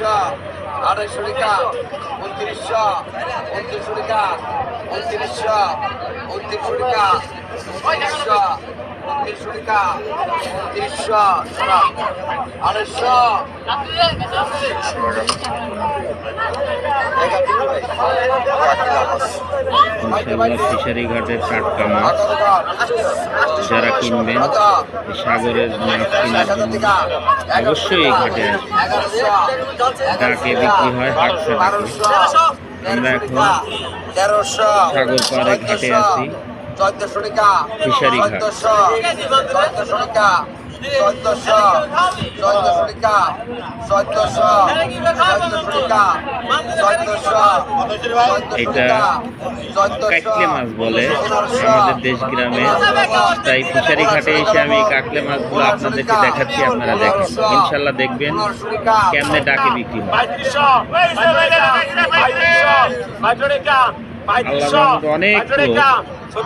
আড়াইশো আড়াইশো টাকা উনত্রিশশো উনত্রিশশো টাকা উনত্রিশশো উনত্রিশশো টাকা ফিশারি ঘাটের টাটকা মাছ যারা কিনবেন, সাগরের মাছ কেনার জন্য অবশ্যই এই ঘাটে আসবেন। ডাকে বিক্রি হয় হাটশো আমরা এখন সাগর পাড়ে ঘাটে আছি। চোদ্দশো চোদ্দশো চোদ্দশো এটা কাকলে মাছ বলে আমাদের দেশ গ্রামে তাই ফিশারি ঘাটে এসে আমি কাকলে মাছগুলো আপনাদেরকে দেখাচ্ছি আপনারা দেখেন ইনশাল্লাহ দেখবেন কেমনে ডাকে বিক্রি হয় অনেক লোক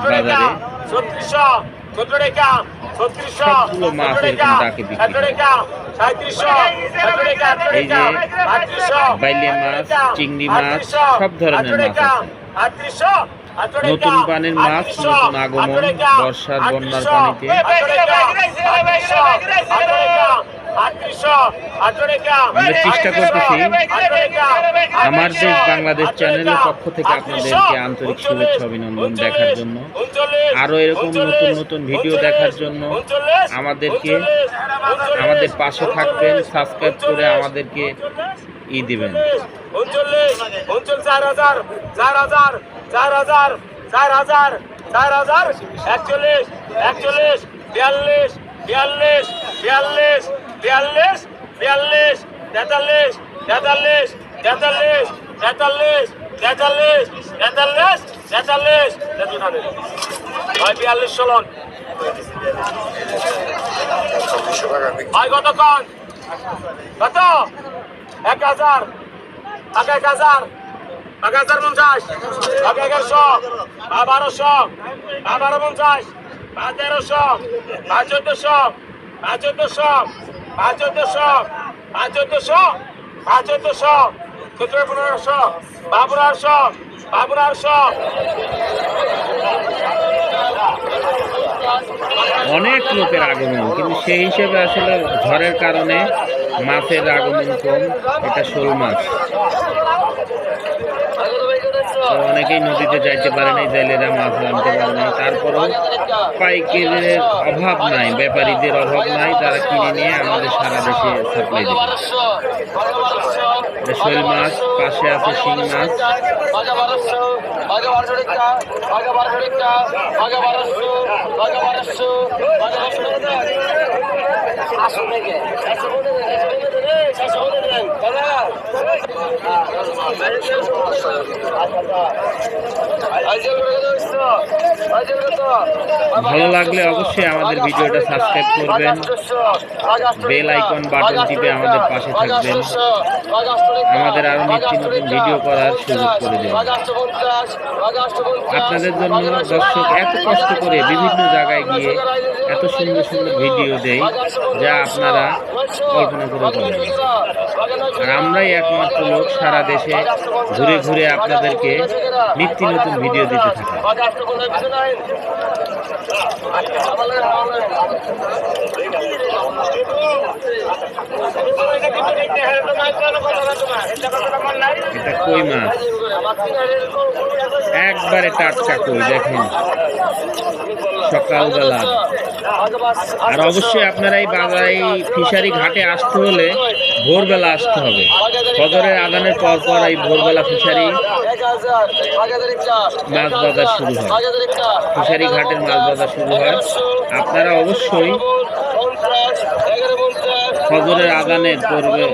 বাজারে সবগুলো মাছ এরকম ডাকে বিক্রি। এই যে বাইলে মাছ চিংড়ি মাছ সব ধরনের মাছ আছে নতুন পানির মাছ নতুন আগমন বর্ষার বন্যার পানিতে আমরা চেষ্টা করতেছি আমার দেশ বাংলাদেশ চ্যানেলের পক্ষ থেকে আপনাদেরকে আন্তরিক শুভেচ্ছা, অভিনন্দন দেখার জন্য। আরও এরকম নতুন নতুন ভিডিও দেখার জন্য আমাদেরকে আমাদের পাশে থাকবেন, সাবস্ক্রাইব করে আমাদেরকে ই দিবেন। চার হাজার চার হাজার চার হাজার চার হাজার চার হাজার একচল্লিশ একচল্লিশ বিয়াল্লিশ বিয়াল্লিশ বিয়াল্লিশ বিয়াল্লিশ বিয়াল্লিশ, তেতাল্লিশ তেতাল্লিশ তেতাল্লিশ তেতাল্লিশ তেতাল্লিশ তেতাল্লিশ তেতাল্লিশ ভাই, বিয়াল্লিশ ষোলন ভাই কত কন কত? এক হাজার। এক এক হাজার। এক হাজার পঞ্চাশ। এক এগারোশো বারোশো। বারো পঞ্চাশ। বা তেরোশো। বা চোদ্দশো। বা চোদ্দশো। অনেক লোকের আগমন, কিন্তু সেই হিসেবে আসলে ঝড়ের কারণে মাছের আগমন কম, এটা শোল মাছ। অনেকেই নদীতে যাইতে পারে নাই জেলেরা মাছ আনতে পারে নাই। তারপরেও পাইকারের অভাব নাই, ব্যাপারীদের অভাব নাই, তারা কিনে নিয়ে আমাদের সারা দেশে সাপ্লাই দেবে। শোল মাছ, পাশে আছে শিং মাছ। আচ্ছা ভালো লাগলে অবশ্যই আমাদের ভিডিওটা সাবস্ক্রাইব করবেন। বেল আইকন বাটন টিপে আমাদের পাশে থাকবেন। আমাদের আরও নিত্য নতুন ভিডিও করার সুযোগ করে দেবেন আপনাদের জন্য দর্শক এত কষ্ট করে বিভিন্ন জায়গায় গিয়ে এত সুন্দর সুন্দর ভিডিও দেয়, যা আপনারা কল্পনা করে পাবেন আর আমরাই একমাত্র লোক সারা দেশে ঘুরে ঘুরে আপনাদেরকে নিত্য নতুন ভিডিও দিতে থাকি এটা কই মাছ? একবারে টাটকা কই দেখেন। সকালবেলা। আর অবশ্যই আপনারা এই বাংলায় ফিশারি ঘাটে আসতে হলে ভোরবেলা আসতে হবে। ফজরের আদানের পর পর এই ভোরবেলা ফিশারি মাছ বাজার শুরু হয়। ফিশারি ঘাটের মাছ বাজার শুরু হয়। আপনারা অবশ্যই ফজরের আদানের পূর্বে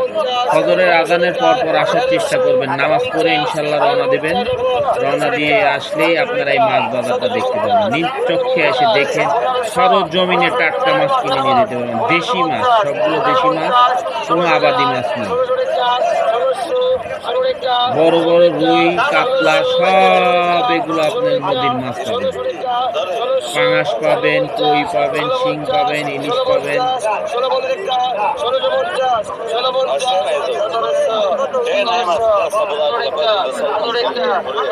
ফজরের আগানের পর পর আসার চেষ্টা করবেন। নামাজ পড়ে ইনশাল্লাহ রওনা দেবেন। রওনা দিয়ে আসলেই আপনারা এই মাছ বাজারটা দেখতে পাবেন। নিজ চক্ষে এসে দেখেন সরজমিনে টাটকা মাছ কিনে নিয়ে যেতে পারবেন। দেশি মাছ, সবগুলো দেশি মাছ, কোনো আবাদি মাছ নেই। বড় বড় রুই, কাতলা, সব এগুলো আপনার নদীর মাছ পাবেন। পাঙাশ পাবেন, কই পাবেন, শিং পাবেন, ইলিশ পাবেন।